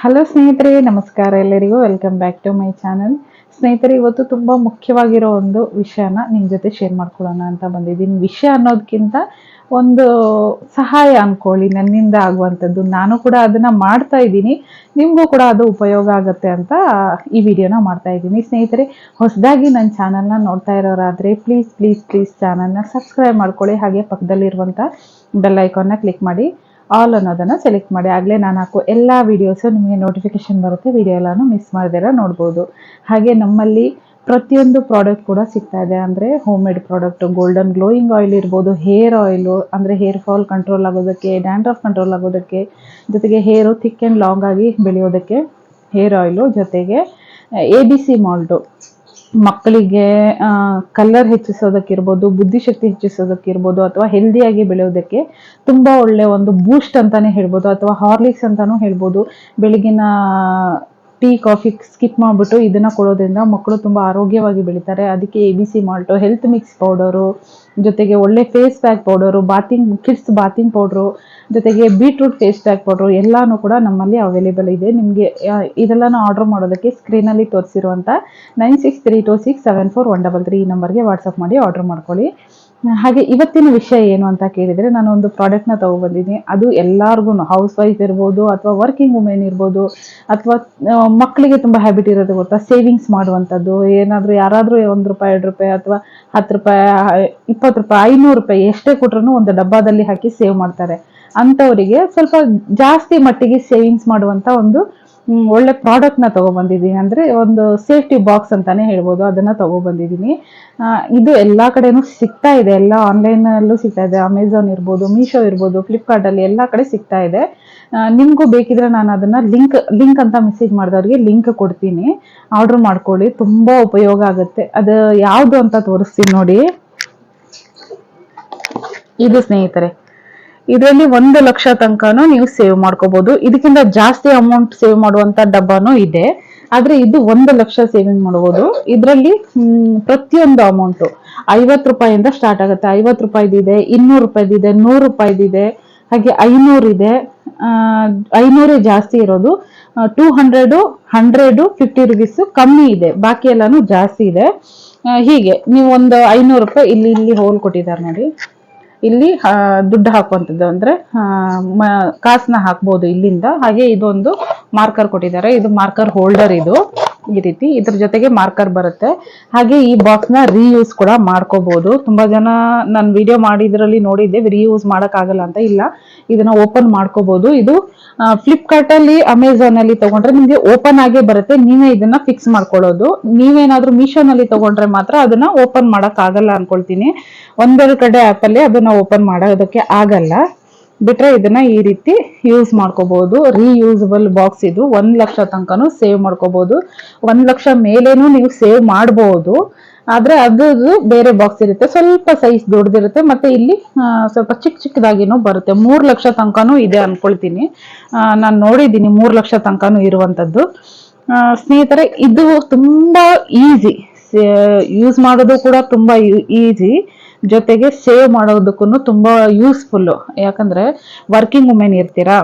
Hello ಸ್ನೇಹಿತರೆ, ನಮಸ್ಕಾರ ಎಲ್ಲರಿಗೂ. Welcome back to my channel ಸ್ನೇಹಿತರೆ, ಇವತ್ತು ತುಂಬ ಮುಖ್ಯವಾಗಿರೋ ಒಂದು ವಿಷಯನ ನಿಮ್ಮ ಜೊತೆ ಶೇರ್ ಮಾಡ್ಕೊಳ್ಳೋಣ ಅಂತ ಬಂದಿದ್ದೀನಿ. ವಿಷಯ ಅನ್ನೋದಕ್ಕಿಂತ ಒಂದು ಸಹಾಯ ಅನ್ಕೊಳ್ಳಿ, ನನ್ನಿಂದ ಆಗುವಂಥದ್ದು. ನಾನು ಕೂಡ ಅದನ್ನ ಮಾಡ್ತಾ ಇದ್ದೀನಿ. ನಿಮಗೂ ಕೂಡ ಅದು ಉಪಯೋಗ ಆಗುತ್ತೆ ಅಂತ ಈ ವಿಡಿಯೋನ ಮಾಡ್ತಾ ಇದ್ದೀನಿ. ಸ್ನೇಹಿತರೆ, ಹೊಸದಾಗಿ ನನ್ನ ಚಾನಲ್ನ ನೋಡ್ತಾ ಇರೋರಾದರೆ ಪ್ಲೀಸ್ ಪ್ಲೀಸ್ ಪ್ಲೀಸ್ ಚಾನಲ್ನ ಸಬ್ಸ್ಕ್ರೈಬ್ ಮಾಡ್ಕೊಳ್ಳಿ. ಹಾಗೆ ಪಕ್ಕದಲ್ಲಿರುವಂಥ ಬೆಲ್ ಐಕಾನ್ನ ಕ್ಲಿಕ್ ಮಾಡಿ. ಆಲ್ ಅನ್ನೋದನ್ನು ಸೆಲೆಕ್ಟ್ ಮಾಡಿ. ಆಗಲೇ ನಾನು ಹಾಕೋ ಎಲ್ಲ ವೀಡಿಯೋಸು ನಿಮಗೆ ನೋಟಿಫಿಕೇಶನ್ ಬರುತ್ತೆ ವಿಡಿಯೋ ಎಲ್ಲಾನು ಮಿಸ್ ಮಾಡ್ದಿರ ನೋಡ್ಬೋದು. ಹಾಗೆ ನಮ್ಮಲ್ಲಿ ಪ್ರತಿಯೊಂದು ಪ್ರಾಡಕ್ಟ್ ಕೂಡ ಸಿಗ್ತಾ ಇದೆ. ಅಂದರೆ home made product golden glowing oil ಇರ್ಬೋದು ಹೇರ್ ಆಯಿಲು ಅಂದರೆ ಹೇರ್ ಫಾಲ್ ಕಂಟ್ರೋಲ್ ಆಗೋದಕ್ಕೆ ಡ್ಯಾಂಡ್ರಫ್ ಕಂಟ್ರೋಲ್ ಆಗೋದಕ್ಕೆ, ಜೊತೆಗೆ ಹೇರು ಥಿಕ್ ಆ್ಯಂಡ್ ಲಾಂಗ್ ಆಗಿ ಬೆಳೆಯೋದಕ್ಕೆ ಹೇರ್ ಆಯಿಲು ಜೊತೆಗೆ ಎ ಬಿ ಸಿ ಮಾಲ್ಟು ಮಕ್ಕಳಿಗೆ ಕಲರ್ ಹೆಚ್ಚಿಸೋದಕ್ಕಿರ್ಬೋದು, ಬುದ್ಧಿಶಕ್ತಿ ಹೆಚ್ಚಿಸೋದಕ್ಕಿರ್ಬೋದು ಅಥವಾ ಹೆಲ್ದಿಯಾಗಿ ಬೆಳೆಯೋದಕ್ಕೆ ತುಂಬ ಒಳ್ಳೆ ಒಂದು ಬೂಸ್ಟ್ ಅಂತಾನೆ ಹೇಳ್ಬೋದು ಅಥವಾ ಹಾರ್ಲಿಕ್ಸ್ ಅಂತಾನೂ ಹೇಳ್ಬೋದು. ಬೆಳಗಿನ ಟೀ, ಕಾಫಿ ಸ್ಕಿಪ್ ಮಾಡಿಬಿಟ್ಟು ಇದನ್ನು ಕೊಡೋದ್ರಿಂದ ಮಕ್ಕಳು ತುಂಬ ಆರೋಗ್ಯವಾಗಿ ಬೆಳೀತಾರೆ. ಅದಕ್ಕೆ A B C malt health mix powder ಜೊತೆಗೆ ಒಳ್ಳೆ face pack powder bathing kids bathing powder ಜೊತೆಗೆ ಬೀಟ್ರೂಟ್ ಫೇಸ್ ಪ್ಯಾಕ್ ಪೌಡ್ರು ಎಲ್ಲನೂ ಕೂಡ ನಮ್ಮಲ್ಲಿ ಅವೈಲೇಬಲ್ ಇದೆ. ನಿಮಗೆ ಇದೆಲ್ಲನೂ ಆರ್ಡರ್ ಮಾಡೋದಕ್ಕೆ ಸ್ಕ್ರೀನಲ್ಲಿ ತೋರಿಸಿರುವಂಥ nine six three two six seven four one double three ಈ ನಂಬರ್ಗೆ ವಾಟ್ಸಪ್ ಮಾಡಿ ಆರ್ಡರ್ ಮಾಡ್ಕೊಳ್ಳಿ. ಹಾಗೆ ಇವತ್ತಿನ ವಿಷಯ ಏನು ಅಂತ ಕೇಳಿದರೆ ನಾನು ಒಂದು ಪ್ರಾಡಕ್ಟ್ನ ತೊಗೊಬಂದಿದ್ದೀನಿ ಅದು ಎಲ್ಲಾರ್ಗು ಹೌಸ್ ವೈಫ್ ಇರ್ಬೋದು ಅಥವಾ ವರ್ಕಿಂಗ್ ವುಮೆನ್ ಇರ್ಬೋದು ಅಥವಾ ಮಕ್ಕಳಿಗೆ ತುಂಬ ಹ್ಯಾಬಿಟ್ ಇರೋದು ಗೊತ್ತಾ? ಸೇವಿಂಗ್ಸ್ ಮಾಡುವಂಥದ್ದು, ಏನಾದರೂ ಯಾರಾದರೂ ಒಂದು ರೂಪಾಯಿ, ಎರಡು ರೂಪಾಯಿ ಅಥವಾ ಹತ್ತು ರೂಪಾಯಿ, ಇಪ್ಪತ್ತು ರೂಪಾಯಿ, ಐನೂರು ರೂಪಾಯಿ ಎಷ್ಟೇ ಕೊಟ್ರು ಒಂದು ಡಬ್ಬಾದಲ್ಲಿ ಹಾಕಿ ಸೇವ್ ಮಾಡ್ತಾರೆ. ಅಂಥವರಿಗೆ ಸ್ವಲ್ಪ ಜಾಸ್ತಿ ಮಟ್ಟಿಗೆ ಸೇವಿಂಗ್ಸ್ ಮಾಡುವಂಥ ಒಂದು ಒಳ್ಳೆ ಪ್ರಾಡಕ್ಟ್ನ ತೊಗೊಬಂದಿದ್ದೀನಿ ಅಂದರೆ ಒಂದು ಸೇಫ್ಟಿ ಬಾಕ್ಸ್ ಅಂತಾನೆ ಹೇಳ್ಬೋದು, ಅದನ್ನು ತೊಗೊಬಂದಿದ್ದೀನಿ ಇದು ಎಲ್ಲ ಕಡೆನೂ ಸಿಗ್ತಾ ಇದೆ. ಎಲ್ಲ ಆನ್ಲೈನಲ್ಲೂ ಸಿಗ್ತಾ ಇದೆ. ಅಮೆಝಾನ್ ಇರ್ಬೋದು ಮೀಶೋ ಇರ್ಬೋದು ಫ್ಲಿಪ್ಕಾರ್ಟಲ್ಲಿ ಎಲ್ಲ ಕಡೆ ಸಿಗ್ತಾ ಇದೆ. ನಿಮ್ಗೂ ಬೇಕಿದ್ರೆ ನಾನು ಅದನ್ನು ಲಿಂಕ್ ಲಿಂಕ್ ಅಂತ ಮೆಸೇಜ್ ಮಾಡಿದವ್ರಿಗೆ ಲಿಂಕ್ ಕೊಡ್ತೀನಿ. ಆರ್ಡ್ರ್ ಮಾಡ್ಕೊಳ್ಳಿ, ತುಂಬ ಉಪಯೋಗ ಆಗುತ್ತೆ. ಅದು ಯಾವುದು ಅಂತ ತೋರಿಸ್ತೀನಿ ನೋಡಿ. ಇದು ಸ್ನೇಹಿತರೆ ಇದರಲ್ಲಿ ಒಂದು ಲಕ್ಷ ತನಕನೂ ನೀವು ಸೇವ್ ಮಾಡ್ಕೋಬಹುದು ಇದಕ್ಕಿಂತ ಜಾಸ್ತಿ ಅಮೌಂಟ್ ಸೇವ್ ಮಾಡುವಂತ ಡಬ್ಬಾನು ಇದೆ. ಆದ್ರೆ ಇದು ಒಂದು ಲಕ್ಷ ಸೇವಿಂಗ್ ಮಾಡಬಹುದು ಇದರಲ್ಲಿ ಪ್ರತಿಯೊಂದು ಅಮೌಂಟ್ ಐವತ್ತು ರೂಪಾಯಿಂದ ಸ್ಟಾರ್ಟ್ ಆಗುತ್ತೆ. ಐವತ್ತು ರೂಪಾಯಿದಿದೆ ಇನ್ನೂರು ರೂಪಾಯಿದಿದೆ ನೂರು ರೂಪಾಯಿದಿದೆ ಹಾಗೆ ಐನೂರು ಇದೆ. ಐನೂರೇ ಜಾಸ್ತಿ ಇರೋದು. Two hundred hundred fifty rupees ಕಮ್ಮಿ ಇದೆ. ಬಾಕಿ ಎಲ್ಲಾನು ಜಾಸ್ತಿ ಇದೆ. ಹೀಗೆ, ನೀವು ಒಂದು ಐನೂರು ರೂಪಾಯಿ ಇಲ್ಲಿ ಇಲ್ಲಿ ಹೋಲ್ ಕೊಟ್ಟಿದ್ದಾರೆ ನೋಡಿ. ಇಲ್ಲಿ ದುಡ್ಡು ಹಾಕುವಂಥದ್ದು ಅಂದ್ರೆ ಕಾಸನ್ನ ಹಾಕ್ಬೋದು ಇಲ್ಲಿಂದ. ಹಾಗೆ ಇದೊಂದು ಮಾರ್ಕರ್ ಕೊಟ್ಟಿದ್ದಾರೆ. ಇದು ಮಾರ್ಕರ್ ಹೋಲ್ಡರ್ ಇದು. ಈ ರೀತಿ ಇದ್ರ ಜೊತೆಗೆ ಮಾರ್ಕರ್ ಬರುತ್ತೆ. ಹಾಗೆ ಈ ಬಾಕ್ಸ್ನ ರೀಯೂಸ್ ಕೂಡ ಮಾಡ್ಕೋಬಹುದು ತುಂಬಾ ಜನ ನಾನು ವಿಡಿಯೋ ಮಾಡಿದ್ರಲ್ಲಿ ನೋಡಿದ್ದೆ ರೀಯೂಸ್ ಆಗಲ್ಲ ಅಂತ ಇಲ್ಲ. ಇದನ್ನ ಓಪನ್ ಮಾಡ್ಕೋಬಹುದು ಇದು ಫ್ಲಿಪ್ಕಾರ್ಟ್ ಅಲ್ಲಿ ಅಮೆಝಾನ್ ಅಲ್ಲಿ ತಗೊಂಡ್ರೆ ನಿಮ್ಗೆ ಓಪನ್ ಆಗೇ ಬರುತ್ತೆ. ನೀವೇ ಇದನ್ನ ಫಿಕ್ಸ್ ಮಾಡ್ಕೊಳ್ಳೋದು. ನೀವೇನಾದ್ರೂ ಅಲ್ಲಿ ತಗೊಂಡ್ರೆ ಮಾತ್ರ ಅದನ್ನ ಓಪನ್ ಮಾಡಕ್ ಆಗಲ್ಲ ಅನ್ಕೊಳ್ತೀನಿ. ಒಂದೆರಡು ಕಡೆ ಆಪ್ ಅಲ್ಲಿ ಅದನ್ನ ಓಪನ್ ಮಾಡೋದಕ್ಕೆ ಆಗಲ್ಲ. ಬಿಟ್ರೆ ಇದನ್ನ ಈ ರೀತಿ ಯೂಸ್ ಮಾಡ್ಕೋಬಹುದು ರೀಯೂಸಬಲ್ ಬಾಕ್ಸ್ ಇದು. ಒಂದ್ ಲಕ್ಷ ತನಕನೂ ಸೇವ್ ಮಾಡ್ಕೋಬಹುದು ಒಂದ್ ಲಕ್ಷ ಮೇಲೇನು ನೀವು ಸೇವ್ ಮಾಡಬಹುದು ಆದ್ರೆ ಅದು ಬೇರೆ ಬಾಕ್ಸ್ ಇರುತ್ತೆ. ಸ್ವಲ್ಪ ಸೈಜ್ ದೊಡ್ಡದಿರುತ್ತೆ. ಮತ್ತೆ ಇಲ್ಲಿ ಸ್ವಲ್ಪ ಚಿಕ್ಕ ಚಿಕ್ಕದಾಗಿನೂ ಬರುತ್ತೆ. ಮೂರ್ ಲಕ್ಷ ತನಕನೂ ಇದೆ ಅನ್ಕೊಳ್ತೀನಿ. ನಾನು ನೋಡಿದ್ದೀನಿ ಮೂರ್ ಲಕ್ಷ ತನಕನೂ ಇರುವಂತದ್ದು. ಸ್ನೇಹಿತರೆ, ಇದು ತುಂಬಾ ಈಸಿ ಯೂಸ್ ಮಾಡೋದು ಕೂಡ ತುಂಬಾ ಈಸಿ ಜೊತೆಗೆ ಸೇವ್ ಮಾಡೋದಕ್ಕೂ ತುಂಬಾ ಯೂಸ್ಫುಲ್ಲು ಯಾಕಂದ್ರೆ ವರ್ಕಿಂಗ್ ವುಮೆನ್ ಇರ್ತೀರಾ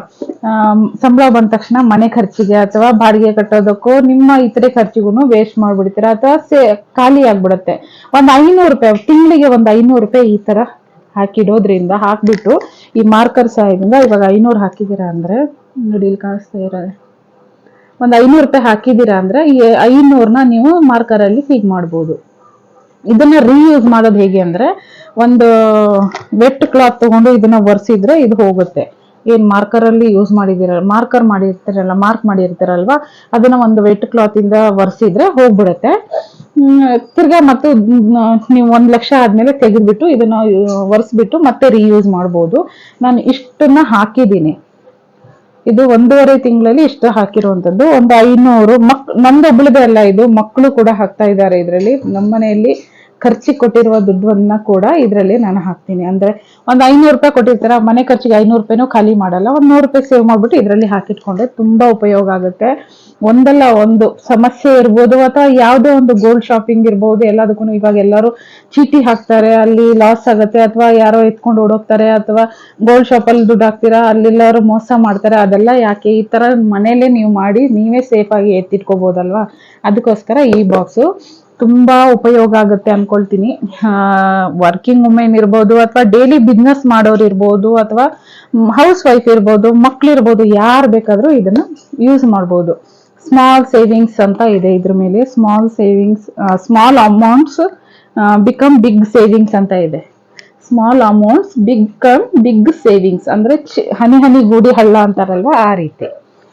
ಸಂಬಳ ಬಂದ ತಕ್ಷಣ ಮನೆ ಖರ್ಚಿಗೆ ಅಥವಾ ಬಾಡಿಗೆ ಕಟ್ಟೋದಕ್ಕೂ ನಿಮ್ಮ ಇತರೆ ಖರ್ಚಿಗೂ ವೇಸ್ಟ್ ಮಾಡಿಬಿಡ್ತೀರಾ ಅಥವಾ ಸೇ, ಖಾಲಿ ಆಗಿಬಿಡುತ್ತೆ. ಒಂದು ಐನೂರು ರೂಪಾಯಿ ತಿಂಗಳಿಗೆ ಒಂದು ಐನೂರು ರೂಪಾಯಿ ಈ ಥರ ಹಾಕಿಡೋದ್ರಿಂದ ಹಾಕ್ಬಿಟ್ಟು ಈ ಮಾರ್ಕರ್ ಸಹಾಯದಿಂದ ಇವಾಗ ಐನೂರು ಹಾಕಿದ್ದೀರಾ ಅಂದರೆ, ನೋಡಿ ಇಲ್ಲಿ ಕಾಣಿಸ್ತಾ ಒಂದು ಐನೂರು ರೂಪಾಯಿ ಹಾಕಿದ್ದೀರಾ ಅಂದರೆ ಈ ಐನೂರನ್ನ ನೀವು ಮಾರ್ಕರ್ ಅಲ್ಲಿ ಫೀಡ್ ಮಾಡ್ಬೋದು. ಇದನ್ನ ರೀಯೂಸ್ ಮಾಡೋದು ಹೇಗೆ ಅಂದ್ರೆ, ಒಂದು ವೆಟ್ ಕ್ಲಾತ್ ತಗೊಂಡು ಇದನ್ನ ಒರೆಸಿದ್ರೆ ಇದು ಹೋಗುತ್ತೆ. ಏನ್ ಮಾರ್ಕರ್ ಅಲ್ಲಿ ಯೂಸ್ ಮಾಡಿದಿರ ಮಾರ್ಕರ್ ಮಾಡಿರ್ತೀರಲ್ಲ ಮಾರ್ಕ್ ಮಾಡಿರ್ತೀರಲ್ವಾ, ಅದನ್ನ ಒಂದು ವೆಟ್ ಕ್ಲಾತ್ ಇಂದ ಒರೆಸಿದ್ರೆ ಹೋಗ್ಬಿಡುತ್ತೆ. ತಿರ್ಗಾ ಮತ್ತು ನೀವು ಒಂದ್ ಲಕ್ಷ ಆದ್ಮೇಲೆ ತೆಗೆದ್ಬಿಟ್ಟು ಇದನ್ನ ಒರೆಸ್ಬಿಟ್ಟು ಮತ್ತೆ ರೀಯೂಸ್ ಮಾಡ್ಬೋದು. ನಾನು ಇಷ್ಟನ್ನ ಹಾಕಿದ್ದೀನಿ. ಇದು ಒಂದೂವರೆ ತಿಂಗಳಲ್ಲಿ ಇಷ್ಟು ಹಾಕಿರುವಂತದ್ದು ಒಂದು ಐನೂರು ಮಕ್, ನಮ್ದು ಒಬ್ಳದೇ ಅಲ್ಲ ಇದು ಮಕ್ಕಳು ಕೂಡ ಹಾಕ್ತಾ ಇದ್ದಾರೆ ಇದರಲ್ಲಿ. ನಮ್ಮ ಮನೆಯಲ್ಲಿ ಖರ್ಚಿಗೆ ಕೊಟ್ಟಿರುವ ದುಡ್ಡನ್ನ ಕೂಡ ಇದರಲ್ಲಿ ನಾನು ಹಾಕ್ತೀನಿ. ಅಂದ್ರೆ ಒಂದು ಐನೂರು ರೂಪಾಯಿ ಕೊಟ್ಟಿರ್ತಾರೆ. ಮನೆ ಖರ್ಚಿಗೆ ಐನೂರು ರೂಪಾಯಿನೂ ಖಾಲಿ ಮಾಡಲ್ಲ. ಒಂದು ನೂರು ರೂಪಾಯಿ ಸೇವ್ ಮಾಡ್ಬಿಟ್ಟು ಇದರಲ್ಲಿ ಹಾಕಿಟ್ಕೊಂಡ್ರೆ ತುಂಬಾ ಉಪಯೋಗ ಆಗುತ್ತೆ. ಒಂದಲ್ಲ ಒಂದು ಸಮಸ್ಯೆ ಇರ್ಬೋದು ಅಥವಾ ಯಾವುದೇ ಒಂದು ಗೋಲ್ಡ್ ಶಾಪಿಂಗ್ ಇರ್ಬೋದು ಎಲ್ಲದಕ್ಕೂ ಇವಾಗ ಎಲ್ಲರೂ ಚೀಟಿ ಹಾಕ್ತಾರೆ. ಅಲ್ಲಿ ಲಾಸ್ ಆಗುತ್ತೆ ಅಥವಾ ಯಾರೋ ಎತ್ಕೊಂಡು ಓಡೋಗ್ತಾರೆ ಅಥವಾ ಗೋಲ್ಡ್ ಶಾಪಲ್ಲಿ ದುಡ್ಡು ಹಾಕ್ತೀರಾ, ಅಲ್ಲೆಲ್ಲರೂ ಮೋಸ ಮಾಡ್ತಾರೆ. ಅದೆಲ್ಲ ಯಾಕೆ? ಈ ತರ ಮನೇಲೆ ನೀವು ಮಾಡಿ, ನೀವೇ ಸೇಫ್ ಆಗಿ ಎತ್ತಿಟ್ಕೋಬಹುದಲ್ವಾ ಅದಕ್ಕೋಸ್ಕರ ಈ ಬಾಕ್ಸು ತುಂಬಾ ಉಪಯೋಗ ಆಗುತ್ತೆ ಅನ್ಕೊಳ್ತೀನಿ. ವರ್ಕಿಂಗ್ ವುಮೆನ್ ಇರ್ಬೋದು ಅಥವಾ ಡೈಲಿ ಬಿಸ್ನೆಸ್ ಮಾಡೋರು ಇರ್ಬೋದು ಅಥವಾ ಹೌಸ್ ವೈಫ್ ಇರ್ಬೋದು, ಮಕ್ಳು ಇರ್ಬೋದು, ಯಾರು ಬೇಕಾದ್ರೂ ಇದನ್ನ ಯೂಸ್ ಮಾಡ್ಬೋದು. ಸ್ಮಾಲ್ ಸೇವಿಂಗ್ಸ್ ಅಂತ ಇದೆ ಇದ್ರ ಮೇಲೆ. Small savings small amounts become big savings ಅಂತ ಇದೆ. Small amounts big come big savings ಅಂದ್ರೆ ಹನಿ ಹನಿ ಗೂಡಿ ಹಳ್ಳ ಅಂತಾರಲ್ವ ಆ ರೀತಿ.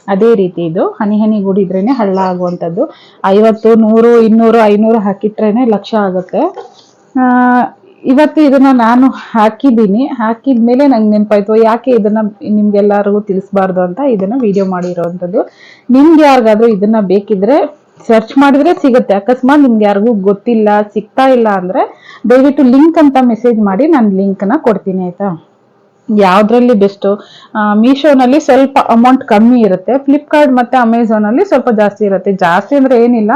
ಅದೇ ರೀತಿ ಇದು. ಹನಿ ಹನಿ ಗೂಡಿದ್ರೇನೆ ಹಳ್ಳ ಆಗುವಂಥದ್ದು. ಐವತ್ತು, ನೂರು, ಇನ್ನೂರು, ಐನೂರು ಹಾಕಿಟ್ರೇನೆ ಲಕ್ಷ ಆಗುತ್ತೆ. ಇವತ್ತು ಇದನ್ನ ನಾನು ಹಾಕಿದ್ದೀನಿ. ಹಾಕಿದ್ಮೇಲೆ ನಂಗೆ ನೆನಪಾಯ್ತು, ಯಾಕೆ ಇದನ್ನ ನಿಮ್ಗೆಲ್ಲರಿಗೂ ತಿಳಿಸ್ಬಾರ್ದು ಅಂತ ಇದನ್ನ ವಿಡಿಯೋ ಮಾಡಿರೋವಂಥದ್ದು ನಿಮ್ಗೆ ಯಾರಿಗಾದ್ರೂ ಇದನ್ನ ಬೇಕಿದ್ರೆ ಸರ್ಚ್ ಮಾಡಿದ್ರೆ ಸಿಗುತ್ತೆ. ಅಕಸ್ಮಾತ್ ನಿಮ್ಗೆ ಯಾರಿಗೂ ಗೊತ್ತಿಲ್ಲ, ಸಿಗ್ತಾ ಇಲ್ಲ ಅಂದ್ರೆ ದಯವಿಟ್ಟು ಲಿಂಕ್ ಅಂತ ಮೆಸೇಜ್ ಮಾಡಿ, ನಾನು ಲಿಂಕ್ನ ಕೊಡ್ತೀನಿ, ಆಯ್ತಾ? ಯಾವ್ದ್ರಲ್ಲಿ ಬೆಸ್ಟು ಮೀಶೋನಲ್ಲಿ ಸ್ವಲ್ಪ ಅಮೌಂಟ್ ಕಮ್ಮಿ ಇರುತ್ತೆ. ಫ್ಲಿಪ್ಕಾರ್ಟ್ ಮತ್ತೆ ಅಮೆಝಾನ್ ಅಲ್ಲಿ ಸ್ವಲ್ಪ ಜಾಸ್ತಿ ಇರುತ್ತೆ. ಜಾಸ್ತಿ ಅಂದ್ರೆ ಏನಿಲ್ಲ.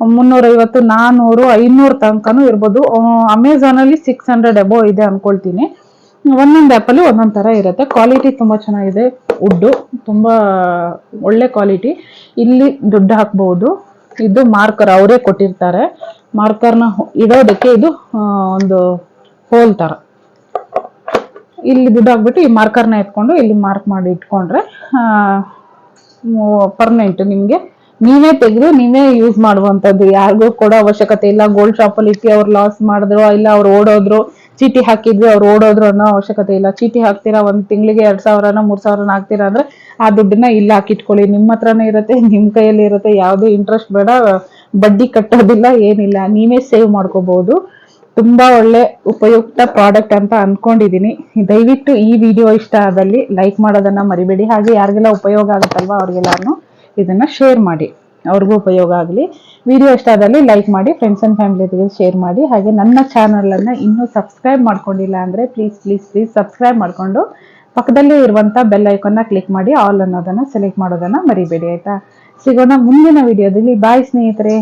ಮುನ್ನೂರೈವತ್ತು ನಾನ್ನೂರು ಐನೂರು ತನಕನೂ ಇರ್ಬೋದು. ಅಮೆಝಾನಲ್ಲಿ ಸಿಕ್ಸ್ ಹಂಡ್ರೆಡ್ ಎಬೋ ಇದೆ ಅಂದ್ಕೊಳ್ತೀನಿ ಒಂದೊಂದು ಆ್ಯಪಲ್ಲಿ ಒಂದೊಂದು ಥರ ಇರುತ್ತೆ. ಕ್ವಾಲಿಟಿ ತುಂಬ ಚೆನ್ನಾಗಿದೆ. ವುಡ್ಡು ತುಂಬ ಒಳ್ಳೆ ಕ್ವಾಲಿಟಿ ಇಲ್ಲಿ ದುಡ್ಡು ಹಾಕ್ಬೋದು. ಇದು ಮಾರ್ಕರ್ ಅವರೇ ಕೊಟ್ಟಿರ್ತಾರೆ. ಮಾರ್ಕರ್ನ ಇಡೋದಕ್ಕೆ ಇದು ಒಂದು ಹೋಲ್ ಥರ ಇಲ್ಲಿ ದುಡ್ಡು ಹಾಕ್ಬಿಟ್ಟು ಈ ಮಾರ್ಕರ್ನ ಎತ್ಕೊಂಡು ಇಲ್ಲಿ ಮಾರ್ಕ್ ಮಾಡಿ ಇಟ್ಕೊಂಡ್ರೆ ಪರ್ಮನೆಂಟ್ ನಿಮಗೆ ನೀವೇ ತೆಗೆದು, ನೀವೇ ಯೂಸ್ ಮಾಡುವಂಥದ್ದು. ಯಾರಿಗೂ ಕೊಡೋ ಅವಶ್ಯಕತೆ ಇಲ್ಲ. ಗೋಲ್ಡ್ ಶಾಪಲ್ಲಿ ಇಟ್ಟು ಅವ್ರು ಲಾಸ್ ಮಾಡಿದ್ರು, ಇಲ್ಲ ಅವ್ರು ಓಡೋದ್ರು, ಚೀಟಿ ಹಾಕಿದ್ವಿ, ಅವ್ರು ಓಡೋದ್ರು ಅನ್ನೋ ಅವಶ್ಯಕತೆ ಇಲ್ಲ. ಚೀಟಿ ಹಾಕ್ತೀರಾ, ಒಂದು ತಿಂಗಳಿಗೆ ಎರಡ್ ಸಾವಿರನ, ಮೂರ್ ಸಾವಿರನ ಹಾಕ್ತೀರಾ ಅಂದ್ರೆ, ಆ ದುಡ್ಡನ್ನ ಇಲ್ಲಿ ಹಾಕಿಟ್ಕೊಳ್ಳಿ. ನಿಮ್ಮ ಹತ್ರನೇ ಇರುತ್ತೆ, ನಿಮ್ಮ ಕೈಯಲ್ಲಿ ಇರುತ್ತೆ, ಯಾವುದೇ ಇಂಟ್ರೆಸ್ಟ್ ಬೇಡ, ಬಡ್ಡಿ ಕಟ್ಟೋದಿಲ್ಲ, ಏನಿಲ್ಲ. ನೀವೇ ಸೇವ್ ಮಾಡ್ಕೋಬಹುದು ತುಂಬಾ ಒಳ್ಳೆ ಉಪಯುಕ್ತ ಪ್ರಾಡಕ್ಟ್ ಅಂತ ಅನ್ಕೊಂಡಿದೀನಿ. ದಯವಿಟ್ಟು ಈ ವಿಡಿಯೋ ಇಷ್ಟ ಆದಲ್ಲಿ ಲೈಕ್ ಮಾಡೋದನ್ನ ಮರಿಬೇಡಿ. ಹಾಗೆ ಯಾರಿಗೆಲ್ಲ ಉಪಯೋಗ ಆಗುತ್ತಲ್ವಾ ಅವ್ರಿಗೆಲ್ಲಾನು. ಇದನ್ನ ಶೇರ್ ಮಾಡಿ. ಅವ್ರಿಗೂ ಉಪಯೋಗ ಆಗಲಿ. ವಿಡಿಯೋ ಇಷ್ಟ ಆದಲ್ಲಿ ಲೈಕ್ ಮಾಡಿ ಫ್ರೆಂಡ್ಸ್ ಅಂಡ್ ಫ್ಯಾಮಿಲಿ ಶೇರ್ ಮಾಡಿ. ಹಾಗೆ ನನ್ನ ಚಾನಲನ್ನು ಇನ್ನೂ ಸಬ್ಸ್ಕ್ರೈಬ್ ಮಾಡ್ಕೊಂಡಿಲ್ಲ ಅಂದರೆ ಪ್ಲೀಸ್ ಪ್ಲೀಸ್ ಪ್ಲೀಸ್ ಸಬ್ಸ್ಕ್ರೈಬ್ ಮಾಡ್ಕೊಂಡು ಪಕ್ಕದಲ್ಲೇ ಇರುವಂಥ ಬೆಲ್ ಐಕನ್ನ ಕ್ಲಿಕ್ ಮಾಡಿ ಆಲ್ ಅನ್ನೋದನ್ನು ಸೆಲೆಕ್ಟ್ ಮಾಡೋದನ್ನು ಮರಿಬೇಡಿ ಆಯಿತಾ? ಸಿಗೋಣ ಮುಂದಿನ ವಿಡಿಯೋದಲ್ಲಿ ಬಾಯ್ ಸ್ನೇಹಿತರೆ.